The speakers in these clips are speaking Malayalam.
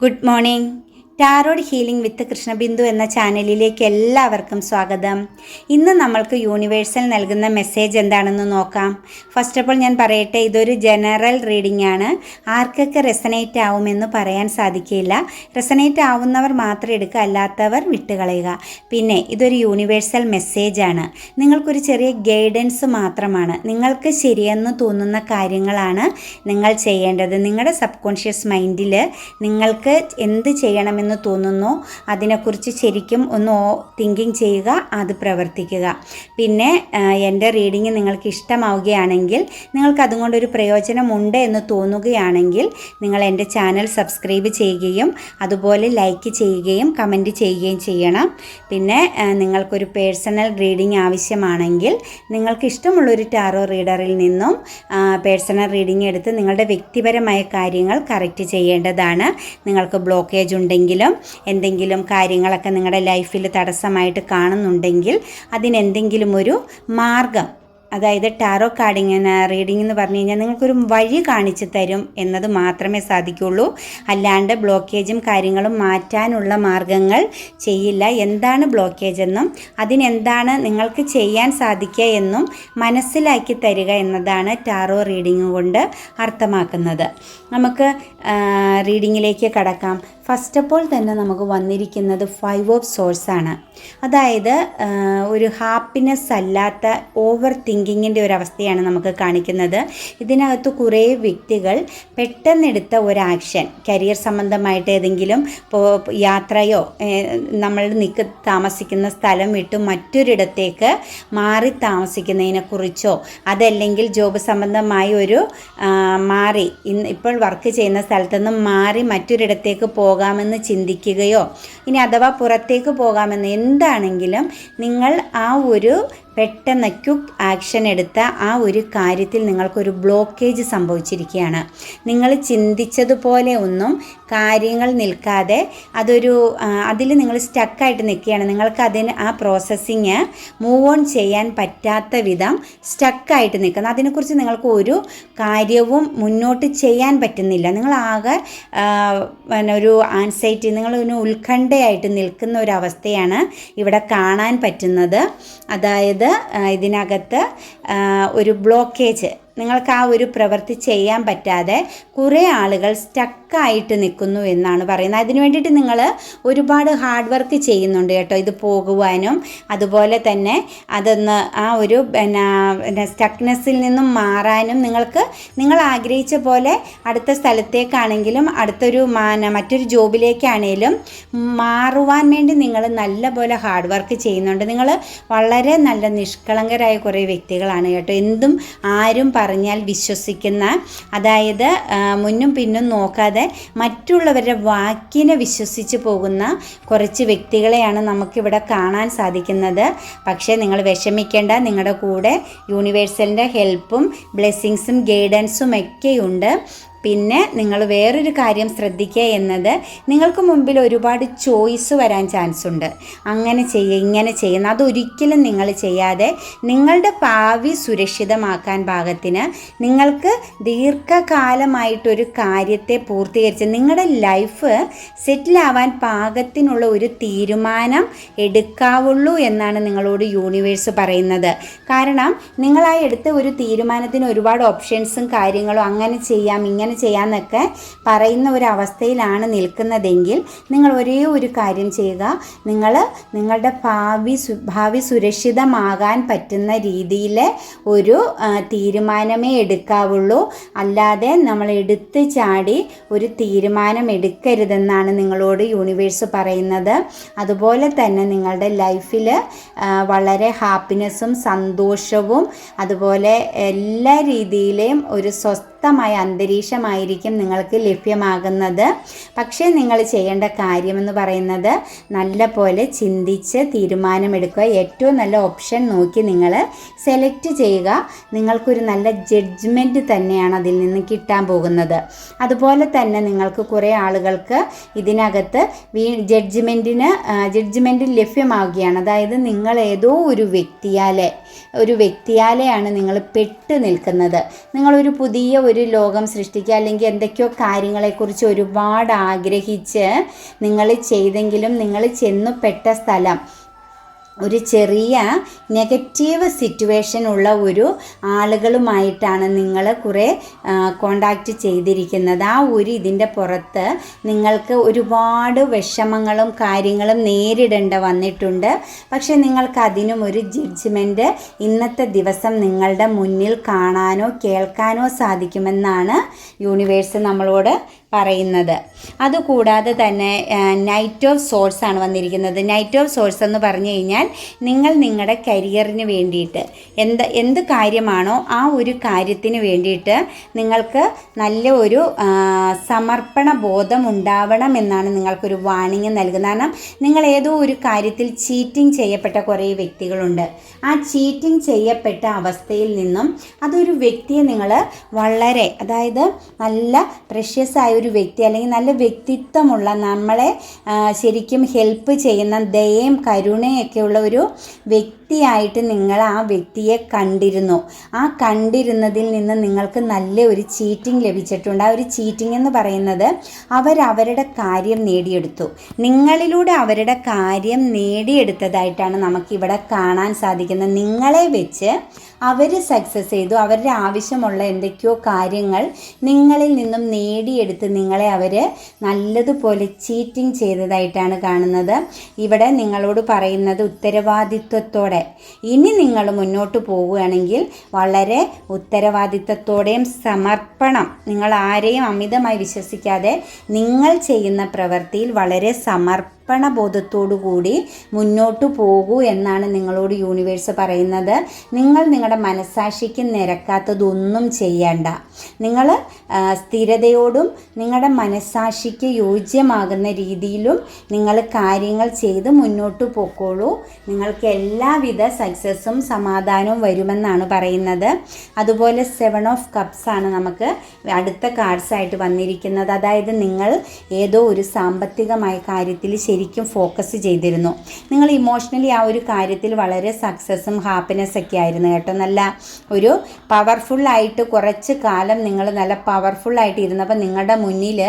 Good morning tarot healing with Krishnabindu എന്ന ചാനലിലേക്ക് എല്ലാവർക്കും സ്വാഗതം. ഇന്ന് നമ്മൾക്ക് യൂണിവേഴ്സൽ നൽകുന്ന മെസ്സേജ് എന്താണെന്ന് നോക്കാം. ഫസ്റ്റ് ഓഫ് ഓൾ ഞാൻ പറയട്ടെ ഇതൊരു ജനറൽ റീഡിംഗ് ആണ്. ആർക്കൊക്കെ റെസനേറ്റ് ആവുമെന്ന് പറയാൻ സാധിക്കില്ല. റെസനേറ്റ് ആവുന്നവർ മാത്രം എടുക്കുക അല്ലാത്തവർ വിട്ടുകളയുക. പിന്നെ ഇതൊരു യൂണിവേഴ്സൽ മെസ്സേജ് ആണ്. നിങ്ങൾക്കൊരു ചെറിയ ഗൈഡൻസ് മാത്രമാണ്. നിങ്ങൾക്ക് ശരിയെന്ന് തോന്നുന്ന കാര്യങ്ങളാണ് നിങ്ങൾ ചെയ്യേണ്ടത്. നിങ്ങളുടെ സബ് കോൺഷ്യസ് മൈൻഡിൽ നിങ്ങൾക്ക് എന്ത് ചെയ്യണമെന്ന് തോന്നുന്നു. അതിനെക്കുറിച്ച് ശരിക്കും ഒന്ന് തിങ്കിങ് ചെയ്യുക അത് പ്രവർത്തിക്കുക. പിന്നെ എന്റെ റീഡിങ് നിങ്ങൾക്ക് ഇഷ്ടമാവുകയാണെങ്കിൽ നിങ്ങൾക്ക് അതുകൊണ്ടൊരു പ്രയോജനമുണ്ട് എന്ന് തോന്നുകയാണെങ്കിൽ നിങ്ങൾ എന്റെ ചാനൽ സബ്സ്ക്രൈബ് ചെയ്യുകയും അതുപോലെ ലൈക്ക് ചെയ്യുകയും കമന്റ് ചെയ്യുകയും ചെയ്യണം. പിന്നെ നിങ്ങൾക്കൊരു പേഴ്സണൽ റീഡിംഗ് ആവശ്യമാണെങ്കിൽ നിങ്ങൾക്ക് ഇഷ്ടമുള്ളൊരു ടാറോ റീഡറിൽ നിന്നും പേഴ്സണൽ റീഡിംഗ് എടുത്ത് നിങ്ങളുടെ വ്യക്തിപരമായ കാര്യങ്ങൾ കറക്റ്റ് ചെയ്യേണ്ടതാണ്. നിങ്ങൾക്ക് ബ്ലോക്കേജ് ഉണ്ടെങ്കിലും എന്തെങ്കിലും കാര്യങ്ങളൊക്കെ നിങ്ങളുടെ ലൈഫിൽ തടസ്സമായിട്ട് കാണുന്നുണ്ടെങ്കിൽ അതിനെന്തെങ്കിലും ഒരു മാർഗം അതായത് ടാറോ കാർഡിങ് റീഡിംഗ് എന്ന് പറഞ്ഞു കഴിഞ്ഞാൽ നിങ്ങൾക്കൊരു വഴി കാണിച്ചു തരും എന്നത് മാത്രമേ സാധിക്കുള്ളൂ അല്ലാണ്ട് ബ്ലോക്കേജും കാര്യങ്ങളും മാറ്റാനുള്ള മാർഗങ്ങൾ ചെയ്യില്ല. എന്താണ് ബ്ലോക്കേജ് എന്നും അതിനെന്താണ് നിങ്ങൾക്ക് ചെയ്യാൻ സാധിക്കുക എന്നും മനസ്സിലാക്കി തരിക എന്നതാണ് ടാറോ റീഡിംഗ് കൊണ്ട് അർത്ഥമാക്കുന്നത്. നമുക്ക് റീഡിങ്ങിലേക്ക് കടക്കാം. ഫസ്റ്റ് ഓഫ് ഓൾ തന്നെ നമുക്ക് വന്നിരിക്കുന്നത് ഫൈവ് ഓഫ് സോഴ്സ് ആണ്. അതായത് ഒരു ഹാപ്പിനെസ് അല്ലാത്ത ഓവർ തിങ്കിങ്ങിന്റെ ഒരു അവസ്ഥയാണ് നമുക്ക് കാണിക്കുന്നത്. ഇതിനകത്ത് കുറേ വ്യക്തികൾ പെട്ടെന്നെടുത്ത ഒരു ആക്ഷൻ കരിയർ സംബന്ധമായിട്ട് ഏതെങ്കിലും യാത്രയോ നമ്മൾ നിൽക്ക് താമസിക്കുന്ന സ്ഥലം വിട്ട് മറ്റൊരിടത്തേക്ക് മാറി താമസിക്കുന്നതിനെക്കുറിച്ചോ അതല്ലെങ്കിൽ ജോബ് സംബന്ധമായ ഒരു മാറി ഇന്ന് ഇപ്പോൾ വർക്ക് ചെയ്യുന്ന സ്ഥലത്തു നിന്നും മാറി മറ്റൊരിടത്തേക്ക് പോകാമെന്ന് ചിന്തിക്കുകയോ ഇനി അഥവാ പുറത്തേക്ക് പോകാമെന്ന് എന്താണെങ്കിലും നിങ്ങൾ ആ ഒരു പെട്ടെന്ന് ക്യുക്ക് ആക്ഷൻ എടുത്ത ആ ഒരു കാര്യത്തിൽ നിങ്ങൾക്കൊരു ബ്ലോക്കേജ് സംഭവിച്ചിരിക്കുകയാണ്. നിങ്ങൾ ചിന്തിച്ചതുപോലെ ഒന്നും കാര്യങ്ങൾ നിൽക്കാതെ അതൊരു അതിൽ നിങ്ങൾ സ്റ്റക്കായിട്ട് നിൽക്കുകയാണ്. നിങ്ങൾക്ക് അതിന് ആ പ്രോസസ്സിങ് മൂവ് ഓൺ ചെയ്യാൻ പറ്റാത്ത വിധം സ്റ്റക്കായിട്ട് നിൽക്കുന്നത് അതിനെക്കുറിച്ച് നിങ്ങൾക്ക് ഒരു കാര്യവും മുന്നോട്ട് ചെയ്യാൻ പറ്റുന്നില്ല. നിങ്ങളാകെ പിന്നെ ഒരു ആൻസൈറ്റി നിങ്ങൾ ഒരു ഉത്കണ്ഠയായിട്ട് നിൽക്കുന്ന ഒരു അവസ്ഥയാണ് ഇവിടെ കാണാൻ പറ്റുന്നത്. അതായത് ഇതിനകത്ത് ഒരു ബ്ലോക്കേജ് നിങ്ങൾക്ക് ആ ഒരു പ്രവൃത്തി ചെയ്യാൻ പറ്റാതെ കുറേ ആളുകൾ സ്റ്റക്കായിട്ട് നിൽക്കുന്നു എന്നാണ് പറയുന്നത്. അതിന് വേണ്ടിയിട്ട് നിങ്ങൾ ഒരുപാട് ഹാർഡ് വർക്ക് ചെയ്യുന്നുണ്ട് കേട്ടോ. ഇത് പോകുവാനും അതുപോലെ തന്നെ അതൊന്ന് ആ ഒരു പിന്നെ സ്റ്റക്നെസ്സിൽ നിന്നും മാറാനും നിങ്ങൾക്ക് നിങ്ങൾ ആഗ്രഹിച്ച പോലെ അടുത്ത സ്ഥലത്തേക്കാണെങ്കിലും അടുത്തൊരു മറ്റൊരു ജോബിലേക്കാണെങ്കിലും മാറുവാൻ വേണ്ടി നിങ്ങൾ നല്ല പോലെ ഹാർഡ് വർക്ക് ചെയ്യുന്നുണ്ട്. നിങ്ങൾ വളരെ നല്ല നിഷ്കളങ്കരായ കുറേ വ്യക്തികളാണ് കേട്ടോ. എന്തും ആരും പറഞ്ഞാൽ വിശ്വസിക്കുന്ന അതായത് മുന്നും പിന്നും നോക്കാതെ മറ്റുള്ളവരുടെ വാക്കിനെ വിശ്വസിച്ച് പോകുന്ന കുറച്ച് വ്യക്തികളെയാണ് നമുക്കിവിടെ കാണാൻ സാധിക്കുന്നത്. പക്ഷേ നിങ്ങൾ വിഷമിക്കേണ്ട നിങ്ങളുടെ കൂടെ യൂണിവേഴ്സലിന്റെ ഹെൽപ്പും ബ്ലെസ്സിങ്സും ഗൈഡൻസും ഒക്കെയുണ്ട്. പിന്നെ നിങ്ങൾ വേറൊരു കാര്യം ശ്രദ്ധിക്കുക എന്നത് നിങ്ങൾക്ക് മുമ്പിൽ ഒരുപാട് ചോയ്സ് വരാൻ ചാൻസ് ഉണ്ട് അങ്ങനെ ചെയ്യുക ഇങ്ങനെ ചെയ്യുന്ന അതൊരിക്കലും നിങ്ങൾ ചെയ്യാതെ നിങ്ങളുടെ ഭാവി സുരക്ഷിതമാക്കാൻ ഭാഗത്തിന് നിങ്ങൾക്ക് ദീർഘകാലമായിട്ടൊരു കാര്യത്തെ പൂർത്തീകരിച്ച് നിങ്ങളുടെ ലൈഫ് സെറ്റിലാവാൻ പാകത്തിനുള്ള ഒരു തീരുമാനം എടുക്കാവുള്ളൂ എന്നാണ് നിങ്ങളോട് യൂണിവേഴ്സ് പറയുന്നത്. കാരണം നിങ്ങളായി എടുത്ത ഒരു തീരുമാനത്തിന് ഒരുപാട് ഓപ്ഷൻസും കാര്യങ്ങളും അങ്ങനെ ചെയ്യാം ഇങ്ങനെ ചെയ്യാമെന്നൊക്കെ പറയുന്ന ഒരു അവസ്ഥയിലാണ് നിൽക്കുന്നതെങ്കിൽ നിങ്ങൾ ഒരേ ഒരു കാര്യം ചെയ്യുക. നിങ്ങൾ നിങ്ങളുടെ ഭാവി ഭാവി സുരക്ഷിതമാകാൻ പറ്റുന്ന രീതിയിൽ ഒരു തീരുമാനമേ എടുക്കാവുള്ളൂ. അല്ലാതെ നമ്മൾ എടുത്ത് ചാടി ഒരു തീരുമാനം എടുക്കരുതെന്നാണ് നിങ്ങളോട് യൂണിവേഴ്സ് പറയുന്നത്. അതുപോലെ തന്നെ നിങ്ങളുടെ ലൈഫിൽ വളരെ ഹാപ്പിനെസ്സും സന്തോഷവും അതുപോലെ എല്ലാ രീതിയിലെയും ഒരു സ്വസ്ഥമായ അന്തരീക്ഷമായിരിക്കും നിങ്ങൾക്ക് ലഭ്യമാകുന്നത്. പക്ഷേ നിങ്ങൾ ചെയ്യേണ്ട കാര്യമെന്ന് പറയുന്നത് നല്ല പോലെ ചിന്തിച്ച് തീരുമാനമെടുക്കുക. ഏറ്റവും നല്ല ഓപ്ഷൻ നോക്കി നിങ്ങൾ സെലക്ട് ചെയ്യുക. നിങ്ങൾക്കൊരു നല്ല ജഡ്ജ്മെന്റ് തന്നെയാണ് അതിൽ നിന്ന് കിട്ടാൻ പോകുന്നത്. അതുപോലെ തന്നെ നിങ്ങൾക്ക് കുറേ ആളുകൾക്ക് ഇതിനകത്ത് വീ ജഡ്ജ്മെന്റിന് ജഡ്ജ്മെന്റ് ലഭ്യമാവുകയാണ്. അതായത് നിങ്ങൾ ഏതോ ഒരു വ്യക്തിയാലെ ഒരു വ്യക്തിയാലെയാണ് നിങ്ങൾ പെട്ട് നിൽക്കുന്നത്. നിങ്ങളൊരു പുതിയ ഒരു ഒരു ലോകം സൃഷ്ടിക്കുക അല്ലെങ്കിൽ എന്തൊക്കെയോ കാര്യങ്ങളെക്കുറിച്ച് ഒരുപാട് ആഗ്രഹിച്ച് നിങ്ങൾ ചെയ്തെങ്കിലും നിങ്ങൾ ചെന്നുപെട്ട സ്ഥലം ഒരു ചെറിയ നെഗറ്റീവ് സിറ്റുവേഷൻ ഉള്ള ഒരു ആളുകളുമായിട്ടാണ് നിങ്ങൾ കുറേ കോണ്ടാക്റ്റ് ചെയ്തിരിക്കുന്നത്. ആ ഒരു ഇതിന്റെ പുറത്ത് നിങ്ങൾക്ക് ഒരുപാട് വിഷമങ്ങളും കാര്യങ്ങളും നേരിടേണ്ട വന്നിട്ടുണ്ട്. പക്ഷേ നിങ്ങൾക്ക് അതിനും ഒരു ജഡ്ജ്മെന്റ് ഇന്നത്തെ ദിവസം നിങ്ങളുടെ മുന്നിൽ കാണാനോ കേൾക്കാനോ സാധിക്കുമെന്നാണ് യൂണിവേഴ്സ് നമ്മളോട് പറയുന്നത്. അതുകൂടാതെ തന്നെ നൈറ്റ് ഓഫ് സോഴ്സ് ആണ് വന്നിരിക്കുന്നത്. നൈറ്റ് ഓഫ് സോഴ്സ് എന്ന് പറഞ്ഞു കഴിഞ്ഞാൽ നിങ്ങൾ നിങ്ങളുടെ കരിയറിന് വേണ്ടിയിട്ട് എന്ത് എന്ത് കാര്യമാണോ ആ ഒരു കാര്യത്തിന് വേണ്ടിയിട്ട് നിങ്ങൾക്ക് നല്ല ഒരു സമർപ്പണ ബോധം ഉണ്ടാവണം എന്നാണ് നിങ്ങൾക്കൊരു വാണിംഗ് നൽകുന്നത്. കാരണം നിങ്ങൾ ഏതോ ഒരു കാര്യത്തിൽ ചീറ്റിംഗ് ചെയ്യപ്പെട്ട കുറേ വ്യക്തികളുണ്ട്. ആ ചീറ്റിംഗ് ചെയ്യപ്പെട്ട അവസ്ഥയിൽ നിന്നും അതൊരു വ്യക്തിയെ നിങ്ങൾ വളരെ അതായത് നല്ല പ്രഷ്യസ് ആയ ഒരു വ്യക്തി അല്ലെങ്കിൽ നല്ല വ്യക്തിത്വമുള്ള നമ്മളെ ശരിക്കും ഹെൽപ്പ് ചെയ്യുന്ന ദയയും കരുണയൊക്കെയുള്ള ഒരു വ്യക്തിയായിട്ട് നിങ്ങൾ ആ വ്യക്തിയെ കണ്ടിരുന്നു. ആ കണ്ടിരുന്നതിൽ നിന്ന് നിങ്ങൾക്ക് നല്ല ഒരു ചീറ്റിംഗ് ലഭിച്ചിട്ടുണ്ട്. ആ ഒരു ചീറ്റിംഗ് എന്ന് പറയുന്നത് അവരവരുടെ കാര്യം നേടിയെടുത്തു. നിങ്ങളിലൂടെ അവരുടെ കാര്യം നേടിയെടുത്തതായിട്ടാണ് നമുക്കിവിടെ കാണാൻ സാധിക്കുന്നത്. നിങ്ങളെ വെച്ച് അവർ സക്സസ് ചെയ്തു. അവരുടെ ആവശ്യമുള്ള എന്തൊക്കെയോ കാര്യങ്ങൾ നിങ്ങളിൽ നിന്നും നേടിയെടുത്ത് നിങ്ങളെ അവർ നല്ലതുപോലെ ചീറ്റിംഗ് ചെയ്തതായിട്ടാണ് കാണുന്നത്. ഇവിടെ നിങ്ങളോട് പറയുന്നത് ഉത്തരവാദിത്വത്തോടെ. ഇനി നിങ്ങൾ മുന്നോട്ട് പോവുകയാണെങ്കിൽ വളരെ ഉത്തരവാദിത്തത്തോടെയും സമർപ്പണം. നിങ്ങൾ ആരെയും അമിതമായി വിശ്വസിക്കാതെ നിങ്ങൾ ചെയ്യുന്ന പ്രവൃത്തിയിൽ വളരെ സമർപ്പ ബോധത്തോടുകൂടി മുന്നോട്ട് പോകൂ എന്നാണ് നിങ്ങളോട് യൂണിവേഴ്സ് പറയുന്നത്. നിങ്ങൾ നിങ്ങളുടെ മനസ്സാക്ഷിക്ക് നിരക്കാത്തതൊന്നും ചെയ്യണ്ട. നിങ്ങൾ സ്ഥിരതയോടും നിങ്ങളുടെ മനസ്സാക്ഷിക്ക് യോജ്യമാകുന്ന രീതിയിലും നിങ്ങൾ കാര്യങ്ങൾ ചെയ്ത് മുന്നോട്ട് പോക്കോളൂ. നിങ്ങൾക്ക് എല്ലാവിധ സക്സസ്സും സമാധാനവും വരുമെന്നാണ് പറയുന്നത്. അതുപോലെ സെവൻ ഓഫ് കപ്സ് ആണ് നമുക്ക് അടുത്ത കാർഡ്സായിട്ട് വന്നിരിക്കുന്നത്. അതായത് നിങ്ങൾ ഏതോ ഒരു സാമ്പത്തികമായ കാര്യത്തിൽ ശരിക്കും ഫോക്കസ് ചെയ്തിരുന്നു. നിങ്ങൾ ഇമോഷണലി ആ ഒരു കാര്യത്തിൽ വളരെ സക്സസ്സും ഹാപ്പിനെസ് ഒക്കെ ആയിരുന്നു കേട്ടോ. നല്ല ഒരു പവർഫുള്ളായിട്ട് കുറച്ച് കാലം നിങ്ങൾ നല്ല പവർഫുള്ളായിട്ട് ഇരുന്നപ്പോൾ നിങ്ങളുടെ മുന്നിൽ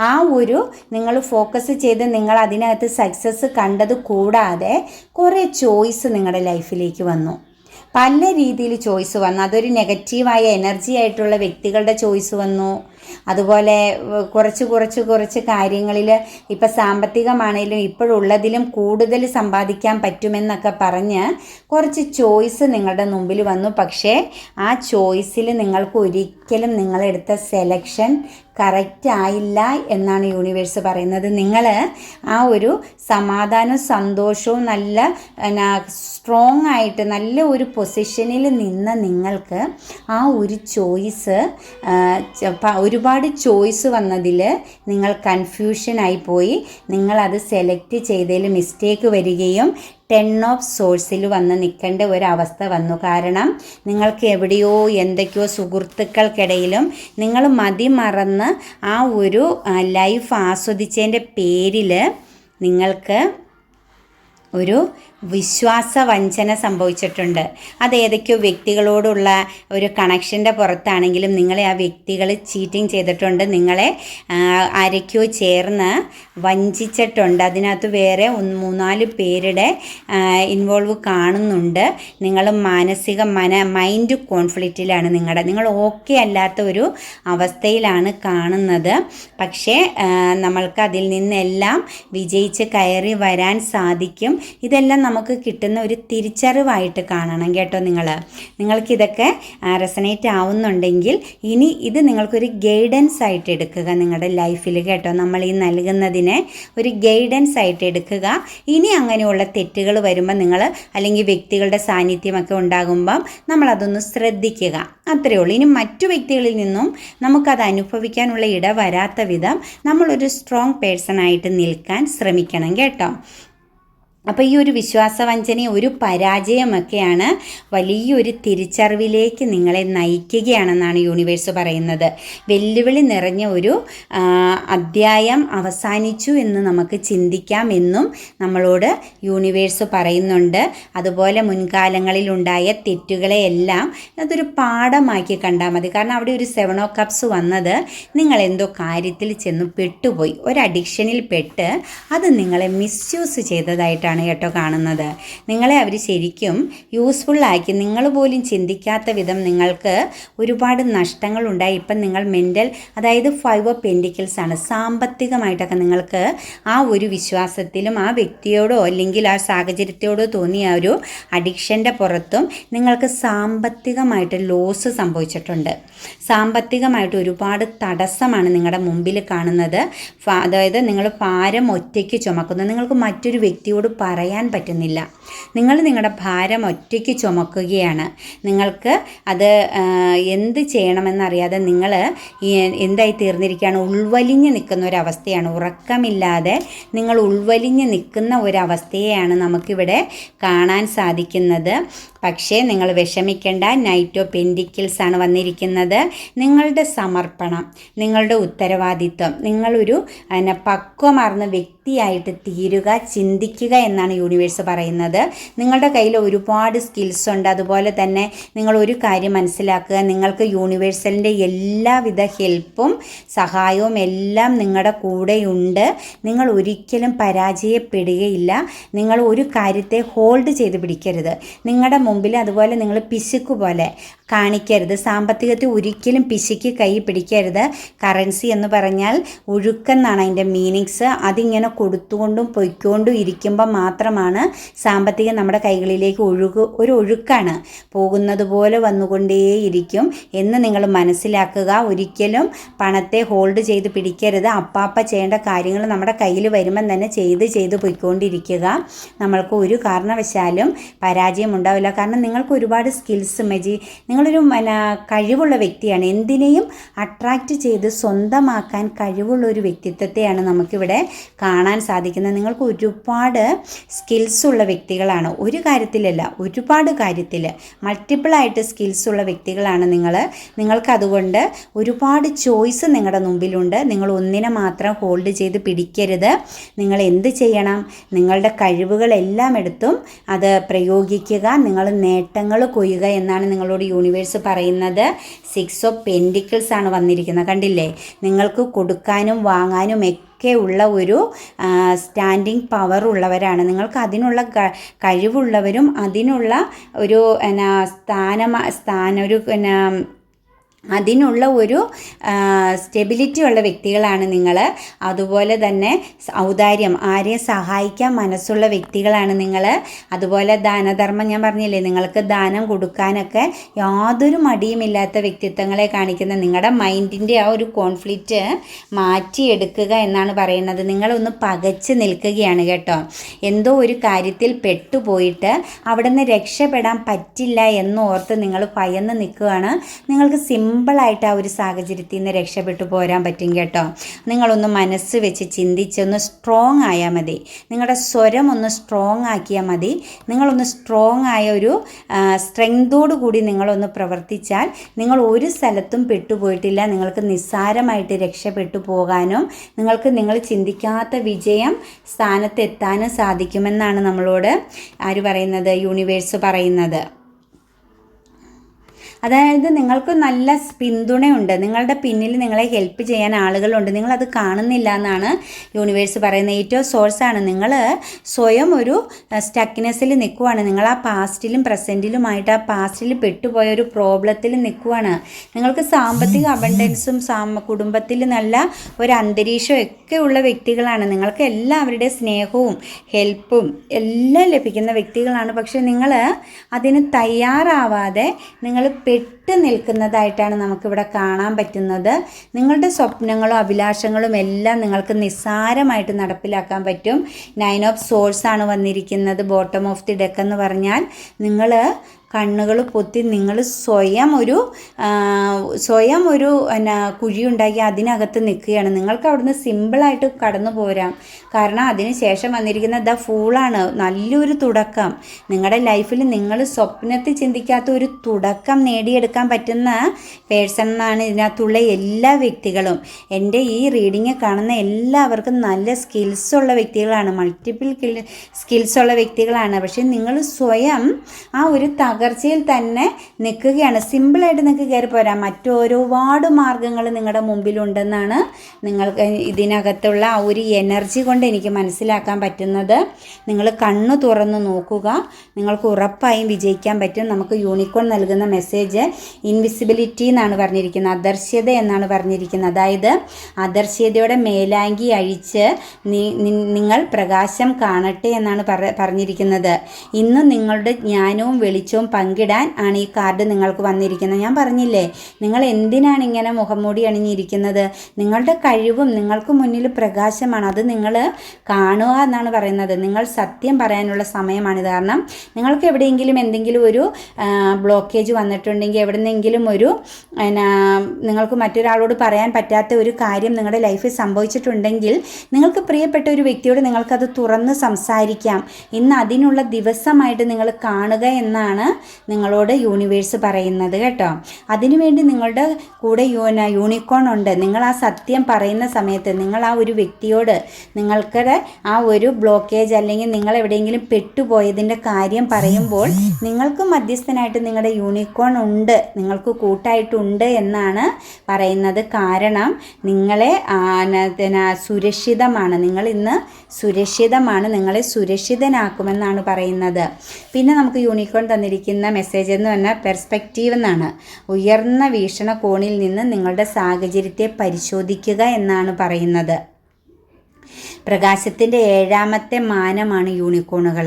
ആ ഒരു നിങ്ങൾ ഫോക്കസ് ചെയ്ത് നിങ്ങൾ അതിനകത്ത് സക്സസ് കണ്ടത് കൂടാതെ കുറേ ചോയ്സ് നിങ്ങളുടെ ലൈഫിലേക്ക് വന്നു. പല രീതിയിൽ ചോയ്സ് വന്നു. അതൊരു നെഗറ്റീവായ എനർജി ആയിട്ടുള്ള വ്യക്തികളുടെ ചോയ്സ് വന്നു. അതുപോലെ കുറച്ച് കുറച്ച് കുറച്ച് കാര്യങ്ങളിൽ ഇപ്പം സാമ്പത്തികമാണെങ്കിലും ഇപ്പോഴുള്ളതിലും കൂടുതൽ സമ്പാദിക്കാൻ പറ്റുമെന്നൊക്കെ പറഞ്ഞ് കുറച്ച് ചോയ്സ് നിങ്ങളുടെ മുമ്പിൽ വന്നു. പക്ഷേ ആ ചോയ്സിൽ നിങ്ങൾക്ക് ഒരിക്കലും നിങ്ങളെടുത്ത സെലക്ഷൻ കറക്റ്റ് ആയില്ല എന്നാണ് യൂണിവേഴ്സ് പറയുന്നത്. നിങ്ങൾ ആ ഒരു സമാധാനവും സന്തോഷവും നല്ല സ്ട്രോങ് ആയിട്ട് നല്ല ഒരു പൊസിഷനിൽ നിന്ന് നിങ്ങൾക്ക് ആ ഒരു ചോയ്സ് ഒരുപാട് ചോയ്സ് വന്നതിൽ നിങ്ങൾ കൺഫ്യൂഷനായി പോയി. അത് സെലക്ട് ചെയ്തതിൽ മിസ്റ്റേക്ക് വരികയും ടെൻ ഓഫ് സോഴ്സിൽ വന്ന് നിൽക്കേണ്ട ഒരവസ്ഥ വന്നു. കാരണം നിങ്ങൾക്ക് എവിടെയോ എന്തൊക്കെയോ സുഹൃത്തുക്കൾക്കിടയിലും നിങ്ങൾ മതി മറന്ന് ആ ഒരു ലൈഫ് ആസ്വദിച്ചതിന്റെ പേരിൽ നിങ്ങൾക്ക് ഒരു വിശ്വാസ വഞ്ചന സംഭവിച്ചിട്ടുണ്ട്. അത് ഏതൊക്കെയോ വ്യക്തികളോടുള്ള ഒരു കണക്ഷന്റെ പുറത്താണെങ്കിലും നിങ്ങളെ ആ വ്യക്തികൾ ചീറ്റിംഗ് ചെയ്തിട്ടുണ്ട്. നിങ്ങളെ ആരൊക്കെയോ ചേർന്ന് വഞ്ചിച്ചിട്ടുണ്ട്. അതിനകത്ത് വേറെ മൂന്നാൽ പേരുടെ ഇൻവോൾവ് കാണുന്നുണ്ട്. നിങ്ങൾ മാനസിക മന മൈൻഡ് കോൺഫ്ലിക്റ്റിലാണ് നിങ്ങളുടെ. നിങ്ങൾ ഓക്കെ അല്ലാത്ത ഒരു അവസ്ഥയിലാണ് കാണുന്നത്. പക്ഷേ നമ്മൾക്ക് അതിൽ നിന്നെല്ലാം വിജയിച്ച് കയറി വരാൻ സാധിക്കും. ഇതെല്ലാം നമുക്ക് കിട്ടുന്ന ഒരു തിരിച്ചറിവായിട്ട് കാണണം കേട്ടോ നിങ്ങൾ നിങ്ങൾക്കിതൊക്കെ റെസനേറ്റ് ആവുന്നുണ്ടെങ്കിൽ ഇനി ഇത് നിങ്ങൾക്കൊരു ഗൈഡൻസ് ആയിട്ട് എടുക്കുക നിങ്ങളുടെ ലൈഫിൽ കേട്ടോ. നമ്മൾ ഈ നൽകുന്നതിനെ ഒരു ഗൈഡൻസ് ആയിട്ട് എടുക്കുക. ഇനി അങ്ങനെയുള്ള തെറ്റുകൾ വരുമ്പോൾ നിങ്ങൾ അല്ലെങ്കിൽ വ്യക്തികളുടെ സാന്നിധ്യമൊക്കെ ഉണ്ടാകുമ്പം നമ്മളതൊന്ന് ശ്രദ്ധിക്കുക. അത്രയേ ഉള്ളൂ. ഇനി മറ്റു വ്യക്തികളിൽ നിന്നും നമുക്കത് അനുഭവിക്കാനുള്ള ഇട വരാത്ത വിധം നമ്മളൊരു സ്ട്രോങ് പേഴ്സൺ ആയിട്ട് നിൽക്കാൻ ശ്രമിക്കണം കേട്ടോ. അപ്പോൾ ഈ ഒരു വിശ്വാസവഞ്ചന ഒരു പരാജയമൊക്കെയാണ് വലിയൊരു തിരിച്ചറിവിലേക്ക് നിങ്ങളെ നയിക്കുകയാണെന്നാണ് യൂണിവേഴ്സ് പറയുന്നത്. വെല്ലുവിളി നിറഞ്ഞ ഒരു അധ്യായം അവസാനിച്ചു എന്ന് നമുക്ക് ചിന്തിക്കാം എന്നും നമ്മളോട് യൂണിവേഴ്സ് പറയുന്നുണ്ട്. അതുപോലെ മുൻകാലങ്ങളിൽ ഉണ്ടായ തെറ്റുകളെയെല്ലാം അതൊരു പാഠമാക്കി കണ്ടാൽ മതി. കാരണം അവിടെ ഒരു സെവൻ ഓ കപ്സ് വന്നത് നിങ്ങൾ എന്തോ കാര്യത്തിൽ ചെന്ന് പെട്ടുപോയി. ഒരു അഡിക്ഷനിൽ പെട്ട് അത് നിങ്ങളെ മിസ്യൂസ് ചെയ്തതായിട്ടാണ് കേട്ടോ കാണുന്നത്. നിങ്ങളെ അവർ ശരിക്കും യൂസ്ഫുള്ളാക്കി നിങ്ങൾ പോലും ചിന്തിക്കാത്ത വിധം നിങ്ങൾക്ക് ഒരുപാട് നഷ്ടങ്ങൾ ഉണ്ടായി ഇപ്പം നിങ്ങൾ മെന്റൽ അതായത് ഫൈവ് ഓഫ് പെൻഡിക്കിൾസ് ആണ്. സാമ്പത്തികമായിട്ടൊക്കെ നിങ്ങൾക്ക് ആ ഒരു വിശ്വാസത്തിലും ആ വ്യക്തിയോടോ അല്ലെങ്കിൽ ആ സാഹചര്യത്തോടോ തോന്നിയ ഒരു അഡിക്ഷന്റെ പുറത്തും നിങ്ങൾക്ക് സാമ്പത്തികമായിട്ട് ലോസ് സംഭവിച്ചിട്ടുണ്ട്. സാമ്പത്തികമായിട്ട് ഒരുപാട് തടസ്സമാണ് നിങ്ങളുടെ മുമ്പിൽ കാണുന്നത്. അതായത് നിങ്ങൾ ഭാരം ഒറ്റയ്ക്ക് ചുമക്കുന്നത് നിങ്ങൾക്ക് മറ്റൊരു വ്യക്തിയോട് പറയാൻ പറ്റുന്നില്ല. നിങ്ങൾ നിങ്ങളുടെ ഭാരം ഒറ്റയ്ക്ക് ചുമക്കുകയാണ്. നിങ്ങൾക്ക് അത് എന്ത് ചെയ്യണമെന്നറിയാതെ നിങ്ങൾ എന്തായി തീർന്നിരിക്കുകയാണ്. ഉൾവലിഞ്ഞ് നിൽക്കുന്ന ഒരവസ്ഥയാണ്. ഉറക്കമില്ലാതെ നിങ്ങൾ ഉൾവലിഞ്ഞ് നിൽക്കുന്ന ഒരവസ്ഥയെയാണ് നമുക്കിവിടെ കാണാൻ സാധിക്കുന്നത്. പക്ഷേ നിങ്ങൾ വിഷമിക്കേണ്ട നൈറ്റോ പെൻഡിക്കിൾസ് ആണ് വന്നിരിക്കുന്നത്. നിങ്ങളുടെ സമർപ്പണം നിങ്ങളുടെ ഉത്തരവാദിത്വം നിങ്ങളൊരു പിന്നെ പക്വമാർന്ന വ്യക്തിയായിട്ട് തീരുക ചിന്തിക്കുക എന്നാണ് യൂണിവേഴ്സ് പറയുന്നത്. നിങ്ങളുടെ കയ്യിൽ ഒരുപാട് സ്കിൽസ് ഉണ്ട്. അതുപോലെ തന്നെ നിങ്ങൾ ഒരു കാര്യം മനസ്സിലാക്കുക നിങ്ങൾക്ക് യൂണിവേഴ്സലിന്റെ എല്ലാവിധ ഹെൽപ്പും സഹായവും എല്ലാം നിങ്ങളുടെ കൂടെയുണ്ട്. നിങ്ങൾ ഒരിക്കലും പരാജയപ്പെടുകയില്ല. നിങ്ങൾ ഒരു കാര്യത്തെ ഹോൾഡ് ചെയ്ത് പിടിക്കരുത്. നിങ്ങളുടെ മുമ്പിൽ അതുപോലെ നിങ്ങൾ പിശുക്ക് പോലെ കാണിക്കരുത്. സാമ്പത്തികത്തെ ഒരിക്കലും പിശുക്ക് കൈ പിടിക്കരുത്. കറൻസി എന്ന് പറഞ്ഞാൽ ഒഴുക്കെന്നാണ് അതിന്റെ മീനിങ്സ് അതിങ്ങനെ കൊടുത്തുകൊണ്ടും പൊയ്ക്കൊണ്ടും ഇരിക്കുമ്പോൾ മാത്രമാണ് സാമ്പത്തികം നമ്മുടെ കൈകളിലേക്ക് ഒഴുകു ഒരു ഒഴുക്കാണ് പോകുന്നത് പോലെ വന്നുകൊണ്ടേയിരിക്കും എന്ന് നിങ്ങൾ മനസ്സിലാക്കുക. ഒരിക്കലും പണത്തെ ഹോൾഡ് ചെയ്ത് പിടിക്കരുത്. അപ്പാപ്പ ചെയ്യേണ്ട കാര്യങ്ങൾ നമ്മുടെ കയ്യിൽ വരുമ്പം തന്നെ ചെയ്ത് ചെയ്ത് പൊയ്ക്കൊണ്ടിരിക്കുക. നമ്മൾക്ക് ഒരു കാരണവശാലും പരാജയം ഉണ്ടാവില്ല കാരണം നിങ്ങൾക്ക് ഒരുപാട് സ്കിൽസ് മജി. നിങ്ങളൊരു പിന്നെ കഴിവുള്ള വ്യക്തിയാണ്. എന്തിനേയും അട്രാക്റ്റ് ചെയ്ത് സ്വന്തമാക്കാൻ കഴിവുള്ള ഒരു വ്യക്തിത്വത്തെയാണ് നമുക്കിവിടെ കാണാൻ സാധിക്കുന്നത്. നിങ്ങൾക്ക് ഒരുപാട് സ്കിൽസ് ഉള്ള വ്യക്തികളാണ്. ഒരു കാര്യത്തിലല്ല ഒരുപാട് കാര്യത്തിൽ മൾട്ടിപ്പിൾ ആയിട്ട് സ്കിൽസ് ഉള്ള വ്യക്തികളാണ് നിങ്ങൾ നിങ്ങൾക്ക് അതുകൊണ്ട് ഒരുപാട് ചോയ്സ് നിങ്ങളുടെ മുമ്പിലുണ്ട്. നിങ്ങൾ ഒന്നിനെ മാത്രം ഹോൾഡ് ചെയ്ത് പിടിക്കരുത്. നിങ്ങൾ എന്ത് ചെയ്യണം? നിങ്ങളുടെ കഴിവുകളെല്ലാം എടുത്തും അത് പ്രയോഗിക്കുക. നിങ്ങൾ നേട്ടങ്ങൾ കൊയ്യുക എന്നാണ് നിങ്ങളോട് യൂണിവേഴ്സ് പറയുന്നത്. സിക്സ് ഓഫ് പെൻഡിക്കിൾസ് ആണ് വന്നിരിക്കുന്നത്. കണ്ടില്ലേ? നിങ്ങൾക്ക് കൊടുക്കാനും വാങ്ങാനും ഒക്കെ ഉള്ള ഒരു സ്റ്റാൻഡിങ് പവർ ഉള്ളവരാണ്. നിങ്ങൾക്ക് അതിനുള്ള കഴിവുള്ളവരും അതിനുള്ള ഒരു എന്നാ സ്ഥാനമാ സ്ഥാന ഒരു എന്നാ അതിനുള്ള ഒരു സ്റ്റെബിലിറ്റി ഉള്ള വ്യക്തികളാണ് നിങ്ങൾ അതുപോലെ തന്നെ ഔദാര്യം ആരെയും സഹായിക്കാൻ മനസ്സുള്ള വ്യക്തികളാണ് നിങ്ങൾ അതുപോലെ ദാനധർമ്മം ഞാൻ പറഞ്ഞില്ലേ നിങ്ങൾക്ക് ദാനം കൊടുക്കാനൊക്കെ യാതൊരു മടിയുമില്ലാത്ത വ്യക്തിത്വങ്ങളെ കാണിക്കുന്ന നിങ്ങളുടെ മൈൻഡിന്റെ ആ ഒരു കോൺഫ്ലിക്റ്റ് മാറ്റിയെടുക്കുക എന്നാണ് പറയുന്നത്. നിങ്ങളൊന്ന് പകച്ച് നിൽക്കുകയാണ് കേട്ടോ. എന്തോ ഒരു കാര്യത്തിൽ പെട്ടുപോയിട്ട് അവിടെ നിന്ന് രക്ഷപ്പെടാൻ പറ്റില്ല എന്നോർത്ത് നിങ്ങൾ ഭയന്ന് നിൽക്കുകയാണ്. നിങ്ങൾക്ക് സിമ്പിളായിട്ട് ആ ഒരു സാഹചര്യത്തിൽ നിന്ന് രക്ഷപ്പെട്ടു പോരാൻ പറ്റും കേട്ടോ. നിങ്ങളൊന്ന് മനസ്സ് വെച്ച് ചിന്തിച്ചൊന്ന് സ്ട്രോങ് ആയാൽ മതി. നിങ്ങളുടെ സ്വരം ഒന്ന് സ്ട്രോങ് ആക്കിയാൽ മതി. നിങ്ങളൊന്ന് സ്ട്രോങ് ആയ ഒരു സ്ട്രെങ്തോടു കൂടി നിങ്ങളൊന്ന് പ്രവർത്തിച്ചാൽ നിങ്ങൾ ഒരു സ്ഥലത്തും പെട്ടുപോയിട്ടില്ല. നിങ്ങൾക്ക് നിസ്സാരമായിട്ട് രക്ഷപ്പെട്ടു പോകാനും നിങ്ങൾക്ക് നിങ്ങൾ ചിന്തിക്കാത്ത വിജയം സ്ഥാനത്തെത്താനും സാധിക്കുമെന്നാണ് നമ്മളോട് ആര് പറയുന്നത്? യൂണിവേഴ്സ് പറയുന്നത്. അതായത് നിങ്ങൾക്ക് നല്ല പിന്തുണയുണ്ട്. നിങ്ങളുടെ പിന്നിൽ നിങ്ങളെ ഹെൽപ്പ് ചെയ്യാൻ ആളുകളുണ്ട്. നിങ്ങളത് കാണുന്നില്ല എന്നാണ് യൂണിവേഴ്സ് പറയുന്നത്. ഏറ്റവും സോഴ്സാണ് നിങ്ങൾ സ്വയം ഒരു സ്റ്റക്നെസ്സിൽ നിൽക്കുവാണ്. നിങ്ങൾ ആ പാസ്റ്റിലും പ്രസന്റിലുമായിട്ട് ആ പാസ്റ്റിൽ പെട്ടുപോയ ഒരു പ്രോബ്ലത്തിൽ നിൽക്കുവാണ്. നിങ്ങൾക്ക് സാമ്പത്തിക അബണ്ടൻസും കുടുംബത്തിൽ നല്ല ഒരു അന്തരീക്ഷം ഒക്കെ ഉള്ള വ്യക്തികളാണ്. നിങ്ങൾക്ക് എല്ലാവരുടെ സ്നേഹവും ഹെൽപ്പും എല്ലാം ലഭിക്കുന്ന വ്യക്തികളാണ്. പക്ഷെ നിങ്ങൾ അതിന് തയ്യാറാവാതെ നിങ്ങൾ പെട്ട് വിട്ട് നിൽക്കുന്നതായിട്ടാണ് നമുക്കിവിടെ കാണാൻ പറ്റുന്നത്. നിങ്ങളുടെ സ്വപ്നങ്ങളും അഭിലാഷങ്ങളും എല്ലാം നിങ്ങൾക്ക് നിസ്സാരമായിട്ട് നടപ്പിലാക്കാൻ പറ്റും. നയൻ ഓഫ് സോഴ്സ് ആണ് വന്നിരിക്കുന്നത് ബോട്ടം ഓഫ് ദി ഡെക്ക് എന്ന് പറഞ്ഞാൽ. നിങ്ങൾ കണ്ണുകൾ പൊത്തി നിങ്ങൾ സ്വയം ഒരു സ്വയം ഒരു എന്നാ കുഴിയുണ്ടാക്കി അതിനകത്ത് നിൽക്കുകയാണ്. നിങ്ങൾക്ക് അവിടുന്ന് സിമ്പിളായിട്ട് കടന്നു പോരാം. കാരണം അതിന് ശേഷം വന്നിരിക്കുന്ന ദ ഫൂളാണ് നല്ലൊരു തുടക്കം. നിങ്ങളുടെ ലൈഫിൽ നിങ്ങൾ സ്വപ്നത്തിൽ ചിന്തിക്കാത്ത ഒരു തുടക്കം നേടിയെടുക്കാൻ പറ്റുന്ന പേഴ്സൺ എന്നാണ് ഇതിനകത്തുള്ള എല്ലാ വ്യക്തികളും. എന്റെ ഈ റീഡിങ് കാണുന്ന എല്ലാവർക്കും നല്ല സ്കിൽസ് ഉള്ള വ്യക്തികളാണ്. മൾട്ടിപ്പിൾ സ്കിൽസ് ഉള്ള വ്യക്തികളാണ്. പക്ഷേ നിങ്ങൾ സ്വയം ആ ഒരു തകർച്ചയിൽ തന്നെ നിൽക്കുകയാണ്. സിമ്പിളായിട്ട് നിങ്ങൾക്ക് കയറി പോരാ. മറ്റൊരുപാട് മാർഗങ്ങൾ നിങ്ങളുടെ മുമ്പിലുണ്ടെന്നാണ് നിങ്ങൾക്ക് ഇതിനകത്തുള്ള ആ ഒരു എനർജി കൊണ്ട് എനിക്ക് മനസ്സിലാക്കാൻ പറ്റുന്നത്. നിങ്ങൾ കണ്ണു തുറന്ന് നോക്കുക. നിങ്ങൾക്ക് ഉറപ്പായും വിജയിക്കാൻ പറ്റും. നമുക്ക് യൂണിക്കോൺ നൽകുന്ന മെസ്സേജ് ഇൻവിസിബിലിറ്റി എന്നാണ് പറഞ്ഞിരിക്കുന്നത് അദർശ്യത എന്നാണ് പറഞ്ഞിരിക്കുന്നത്. അതായത് അദർശ്യതയുടെ മേലാങ്കി അഴിച്ച് നിങ്ങൾ പ്രകാശം കാണട്ടെ എന്നാണ് പറഞ്ഞിരിക്കുന്നത്. ഇന്ന് നിങ്ങളുടെ ജ്ഞാനവും വെളിച്ചവും പങ്കിടാൻ ആണ് ഈ കാർഡ് നിങ്ങൾക്ക് വന്നിരിക്കുന്നത്. ഞാൻ പറഞ്ഞില്ലേ നിങ്ങൾ എന്തിനാണ് ഇങ്ങനെ മുഖംമൂടി അണിഞ്ഞിരിക്കുന്നത്? നിങ്ങളുടെ കഴിവും നിങ്ങൾക്ക് മുന്നിൽ പ്രകാശമാണ്. അത് നിങ്ങൾ കാണുക എന്നാണ് പറയുന്നത്. നിങ്ങൾ സത്യം പറയാനുള്ള സമയമാണ് കാരണം നിങ്ങൾക്ക് എവിടെയെങ്കിലും എന്തെങ്കിലും ഒരു ബ്ലോക്കേജ് വന്നിട്ടുണ്ടെങ്കിൽ എവിടെന്നെങ്കിലും ഒരു എന്നാ, നിങ്ങൾക്ക് മറ്റൊരാളോട് പറയാൻ പറ്റാത്ത ഒരു കാര്യം നിങ്ങളുടെ ലൈഫിൽ സംഭവിച്ചിട്ടുണ്ടെങ്കിൽ നിങ്ങൾക്ക് പ്രിയപ്പെട്ട ഒരു വ്യക്തിയോട് നിങ്ങൾക്കത് തുറന്ന് സംസാരിക്കാം. ഇന്ന് അതിനുള്ള ദിവസമായിട്ട് നിങ്ങൾ കാണുക എന്നാണ് നിങ്ങളോട് യൂണിവേഴ്സ് പറയുന്നത് കേട്ടോ. അതിനുവേണ്ടി നിങ്ങളുടെ കൂടെ യൂണിക്കോൺ ഉണ്ട്. നിങ്ങൾ ആ സത്യം പറയുന്ന സമയത്ത് നിങ്ങൾ ആ ഒരു വ്യക്തിയോട് നിങ്ങൾക്കടെ ആ ഒരു ബ്ലോക്കേജ് അല്ലെങ്കിൽ നിങ്ങൾ എവിടെയെങ്കിലും പെട്ടുപോയതിന്റെ കാര്യം പറയുമ്പോൾ നിങ്ങൾക്ക് മധ്യസ്ഥനായിട്ട് നിങ്ങളുടെ യൂണിക്കോൺ ഉണ്ട്. നിങ്ങൾക്ക് കൂട്ടായിട്ടുണ്ട് എന്നാണ് പറയുന്നത് കാരണം നിങ്ങളെ സുരക്ഷിതമാണ്. നിങ്ങൾ ഇന്ന് സുരക്ഷിതമാണ്. നിങ്ങളെ സുരക്ഷിതനാക്കുമെന്നാണ് പറയുന്നത്. പിന്നെ നമുക്ക് യൂണിക്കോൺ തന്നിരിക്കുന്ന മെസ്സേജ് എന്ന് പറഞ്ഞാൽ പെർസ്പെക്റ്റീവ് എന്നാണ്. ഉയർന്ന വീക്ഷണകോണിൽ നിന്ന് നിങ്ങളുടെ സാഹചര്യത്തെ പരിശോധിക്കുക എന്നാണ് പറയുന്നത്. പ്രകാശത്തിന്റെ ഏഴാമത്തെ മാനമാണ് യൂണിക്കോണുകൾ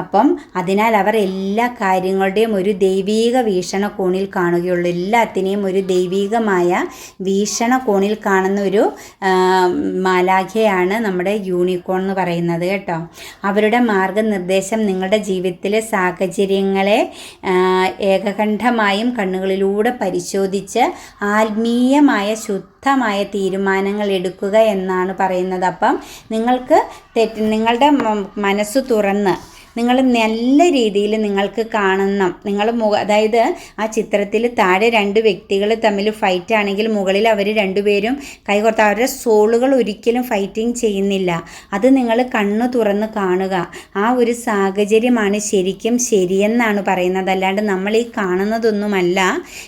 അപ്പം അതിനാൽ അവർ എല്ലാ കാര്യങ്ങളുടെയും ഒരു ദൈവീക വീക്ഷണകോണിൽ കാണുകയുള്ളൂ. എല്ലാത്തിനെയും ഒരു ദൈവീകമായ വീക്ഷണകോണിൽ കാണുന്ന ഒരു മാലാഖയാണ് നമ്മുടെ യൂണിക്കോൺ എന്ന് പറയുന്നത് കേട്ടോ. അവരുടെ മാർഗനിർദ്ദേശം നിങ്ങളുടെ ജീവിതത്തിലെ സാഹചര്യങ്ങളെ ഏകകണ്ഠമായും കണ്ണുകളിലൂടെ പരിശോധിച്ച് ആത്മീയമായ ശുദ്ധമായ തീരുമാനങ്ങൾ എടുക്കുക എന്നാണ് പറയുന്നത്. അപ്പം നിങ്ങൾക്ക് തെറ്റ് നിങ്ങളുടെ മനസ്സ് തുറന്ന് നിങ്ങൾ നല്ല രീതിയിൽ നിങ്ങൾക്ക് കാണണം. നിങ്ങൾ മുഖ അതായത് ആ ചിത്രത്തിൽ താഴെ രണ്ട് വ്യക്തികൾ തമ്മിൽ ഫൈറ്റ് ആണെങ്കിൽ മുകളിൽ അവർ രണ്ടുപേരും കൈകോർത്ത് അവരുടെ സോളുകൾ ഒരിക്കലും ഫൈറ്റിംഗ് ചെയ്യുന്നില്ല. അത് നിങ്ങൾ കണ്ണു തുറന്ന് കാണുക. ആ ഒരു സാഹചര്യമാണ് ശരിക്കും ശരിയെന്നാണ് പറയുന്നത്. അല്ലാണ്ട് നമ്മൾ ഈ കാണുന്നതൊന്നുമല്ല.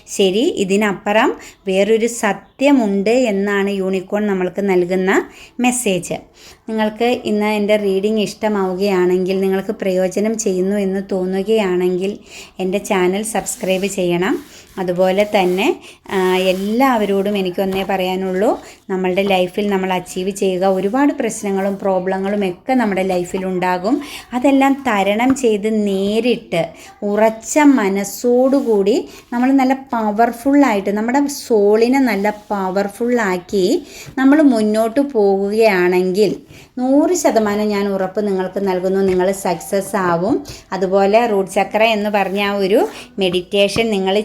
ശരി ഇതിനപ്പുറം വേറൊരു സത്യമുണ്ട് എന്നാണ് യൂണിക്കോൺ നമ്മൾക്ക് നൽകുന്ന മെസ്സേജ് നിങ്ങൾക്ക് ഇന്ന് എന്റെ റീഡിംഗ് ഇഷ്ടമാവുകയാണെങ്കിൽ നിങ്ങൾക്ക് പ്രയോജനം ചെയ്യുന്നു എന്ന് തോന്നുകയാണെങ്കിൽ എന്റെ ചാനൽ സബ്സ്ക്രൈബ് ചെയ്യണം. അതുപോലെ തന്നെ എല്ലാവരോടും എനിക്കൊന്നേ പറയാനുള്ളൂ നമ്മളുടെ ലൈഫിൽ നമ്മൾ അച്ചീവ് ചെയ്യുക. ഒരുപാട് പ്രശ്നങ്ങളും പ്രോബ്ലങ്ങളും ഒക്കെ നമ്മുടെ ലൈഫിൽ ഉണ്ടാകും. അതെല്ലാം തരണം ചെയ്ത് നേരിട്ട് ഉറച്ച മനസ്സോടുകൂടി നമ്മൾ നല്ല പവർഫുള്ളായിട്ട് നമ്മുടെ സോളിനെ നല്ല പവർഫുള്ളാക്കി നമ്മൾ മുന്നോട്ട് പോകുകയാണെങ്കിൽ നൂറ് ശതമാനം ഞാൻ ഉറപ്പ് നിങ്ങൾക്ക് നൽകുന്നു. നിങ്ങൾ സക്സസ് ആവും. അതുപോലെ റൂട്ട് ചക്ര എന്ന് പറഞ്ഞ ആ ഒരു മെഡിറ്റേഷൻ നിങ്ങൾ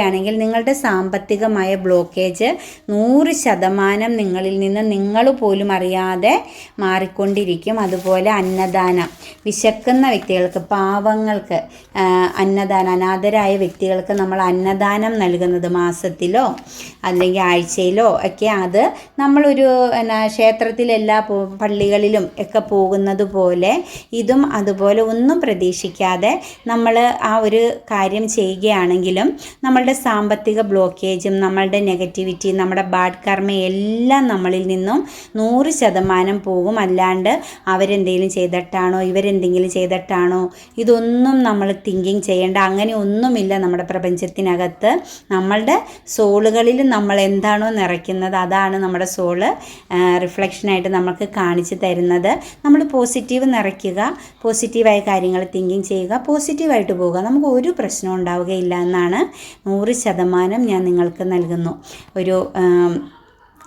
ചെയ്യുകയാണെങ്കിൽ നിങ്ങളുടെ സാമ്പത്തികമായ ബ്ലോക്കേജ് നൂറ് ശതമാനം നിങ്ങളിൽ നിന്ന് നിങ്ങൾ പോലും അറിയാതെ മാറിക്കൊണ്ടിരിക്കും. അതുപോലെ അന്നദാനം. വിശക്കുന്ന വ്യക്തികൾക്ക് പാവങ്ങൾക്ക് അന്നദാനം അനാഥരായ വ്യക്തികൾക്ക് നമ്മൾ അന്നദാനം നൽകുന്നത് മാസത്തിലോ അല്ലെങ്കിൽ ആഴ്ചയിലോ ഒക്കെ അത് നമ്മളൊരു എന്നാ ക്ഷേത്രത്തിലെല്ലാ പള്ളികളിലും ഒക്കെ പോകുന്നത് പോലെ ഇതും അതുപോലെ ഒന്നും പ്രതീക്ഷിക്കാതെ നമ്മൾ ആ ഒരു കാര്യം ചെയ്യുകയാണെങ്കിലും നമ്മളുടെ സാമ്പത്തിക ബ്ലോക്കേജും നമ്മളുടെ നെഗറ്റിവിറ്റി നമ്മുടെ ബാഡ് കർമ്മ എല്ലാം നമ്മളിൽ നിന്നും നൂറ് ശതമാനം പോകും. അല്ലാണ്ട് അവരെന്തെങ്കിലും ചെയ്തിട്ടാണോ ഇവരെന്തെങ്കിലും ചെയ്തിട്ടാണോ ഇതൊന്നും നമ്മൾ തിങ്കിങ് ചെയ്യേണ്ട അങ്ങനെ ഒന്നുമില്ല നമ്മുടെ പ്രപഞ്ചത്തിനകത്ത്. നമ്മളുടെ സോളുകളിൽ നമ്മൾ എന്താണോ നിറയ്ക്കുന്നത് അതാണ് നമ്മുടെ സോൾ റിഫ്ലക്ഷനായിട്ട് നമുക്ക് കാണിച്ചു തരുന്നത്. നമ്മൾ പോസിറ്റീവ് നിറയ്ക്കുക പോസിറ്റീവായ കാര്യങ്ങൾ തിങ്കിങ് ചെയ്യുക പോസിറ്റീവായിട്ട് പോവുക നമുക്ക് ഒരു പ്രശ്നവും ഉണ്ടാവുകയില്ല എന്നാണ് നൂറ് ശതമാനം ഞാൻ നിങ്ങൾക്ക് നൽകുന്നു. ഒരു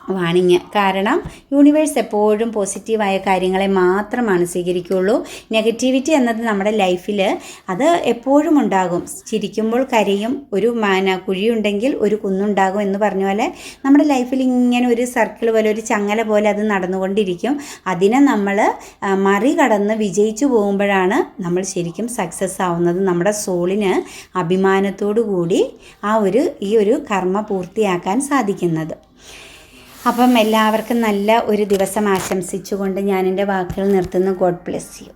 വാണിങ് കാരണം യൂണിവേഴ്സ് എപ്പോഴും പോസിറ്റീവായ കാര്യങ്ങളെ മാത്രമാണ് സ്വീകരിക്കുകയുള്ളൂ നെഗറ്റിവിറ്റി എന്നത് നമ്മുടെ ലൈഫിൽ അത് എപ്പോഴും ഉണ്ടാകും. ചിരിക്കുമ്പോൾ കരയും ഒരു മാന കുഴിയുണ്ടെങ്കിൽ ഒരു കുന്നുണ്ടാകും എന്ന് പറഞ്ഞ പോലെ നമ്മുടെ ലൈഫിൽ ഇങ്ങനെ ഒരു സർക്കിൾ പോലെ ഒരു ചങ്ങല പോലെ അത് നടന്നുകൊണ്ടിരിക്കും. അതിനെ നമ്മൾ മറികടന്ന് വിജയിച്ചു പോകുമ്പോഴാണ് നമ്മൾ ശരിക്കും സക്സസ് ആവുന്നത്. നമ്മുടെ സോളിന് അഭിമാനത്തോടു കൂടി ആ ഒരു ഈ ഒരു കർമ്മ പൂർത്തിയാക്കാൻ സാധിക്കുന്നത്. അപ്പം എല്ലാവർക്കും നല്ല ഒരു ദിവസം ആശംസിച്ചുകൊണ്ട് ഞാൻ എന്റെ വാക്കുകൾ നിർത്തുന്നു. God bless you.